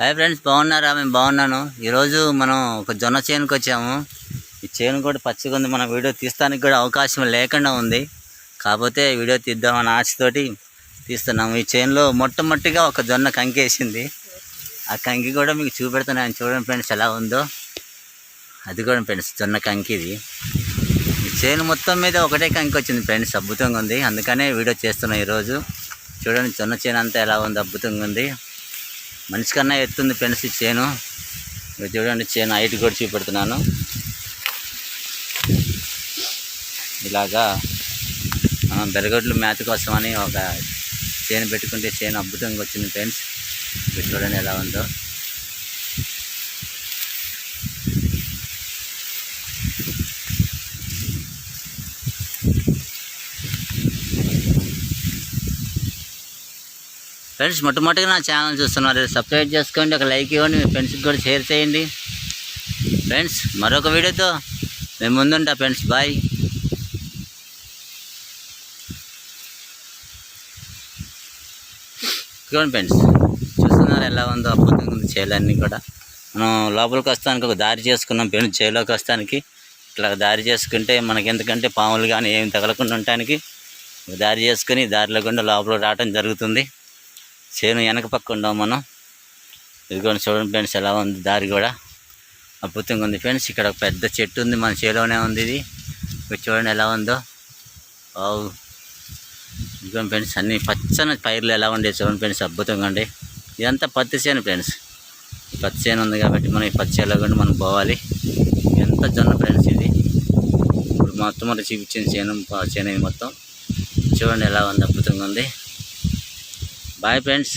Hi friends బాగున్నారా? మేము బాగున్నాను. ఈరోజు మనం ఒక జొన్న చేనుకి వచ్చాము. ఈ చేను కూడా పచ్చిగా ఉంది. మనం వీడియో తీస్తానికి కూడా అవకాశం లేకుండా ఉంది. కాకపోతే వీడియో తీద్దామని ఆశతోటి తీస్తున్నాము. ఈ చేనులో మొట్టమొదటిగా ఒక జొన్న కంకేసింది ఆ కంకి కూడా మీకు చూపెడుతున్నాను చూడండి ఫ్రెండ్స్ ఎలా ఉందో. అది కూడా ఫ్రెండ్స్ జొన్న కంకి ఇది. ఈ చేను మొత్తం మీద ఒకటే కంకి వచ్చింది ఫ్రెండ్స్. అద్భుతంగా ఉంది. అందుకనే వీడియో చేస్తున్నాం ఈరోజు. చూడండి జొన్న చేను అంతా ఎలా ఉంది? అద్భుతంగా ఉంది. మనిషి కన్నా ఎత్తుంది ఫ్రెండ్స్ ఈ చేను. మీరు చూడండి చేను హైట్ కూడా చూపెడుతున్నాను. ఇలాగా మనం మేత కోసమని ఒక చేను పెట్టుకుంటే చేను అద్భుతంగా వచ్చింది ఫ్రెండ్స్. మీరు చూడండి ఎలా ఉందో. ఫ్రెండ్స్ మొట్టమొదటిగా నా ఛానల్ చూస్తున్నారు సబ్స్క్రైబ్ చేసుకోండి ఒక లైక్ ఇవ్వండి మీ ఫ్రెండ్స్కి కూడా షేర్ చేయండి. ఫ్రెండ్స్ మరొక వీడియోతో మేము ముందుంటా ఫ్రెండ్స్ బాయ్. చూడండి ఫ్రెండ్స్ చూస్తున్నారు ఎలా ఉందో అద్భుతంగా ఉంది చేలన్నీ కూడా. మనం లోపలికి వస్తానికి ఒక దారి చేసుకున్నాం ఫ్రెండ్స్ చేలోకి వస్తానికి. ఇట్లా దారి చేసుకుంటే మనకి ఎందుకంటే పాములు కానీ ఏమి తగలకుండా ఉండటానికి దారి చేసుకుని దారిలో గుండా లోపల రావడం జరుగుతుంది. చేను వెనక పక్క ఉండాం మనం. ఇదిగోండి చూడండి ఫ్రెండ్స్ ఎలా ఉంది దారి కూడా. అద్భుతంగా ఉంది ఫ్రెండ్స్. ఇక్కడ ఒక పెద్ద చెట్టు ఉంది మన చేలోనే ఉంది ఇది. చూడండి ఎలా ఉందో. వావ్. ఇదిగోండి ఫ్రెండ్స్ అన్ని పచ్చని పైర్లు ఎలా ఉండే చూడండి ఫ్రెండ్స్ అద్భుతంగా ఉండే. ఇదంతా పత్తి చేను ఫ్రెండ్స్. పత్తి చేను ఉంది కాబట్టి మనం ఈ పత్తి చేలో కూడా మనం పోవాలి. ఎంత జొన్న ఫ్రెండ్స్ ఇది. ఇప్పుడు మొత్తం మనం చూపించిన చేను చేను మొత్తం. చూడండి ఎలా ఉంది అద్భుతంగా ఉంది. Bye friends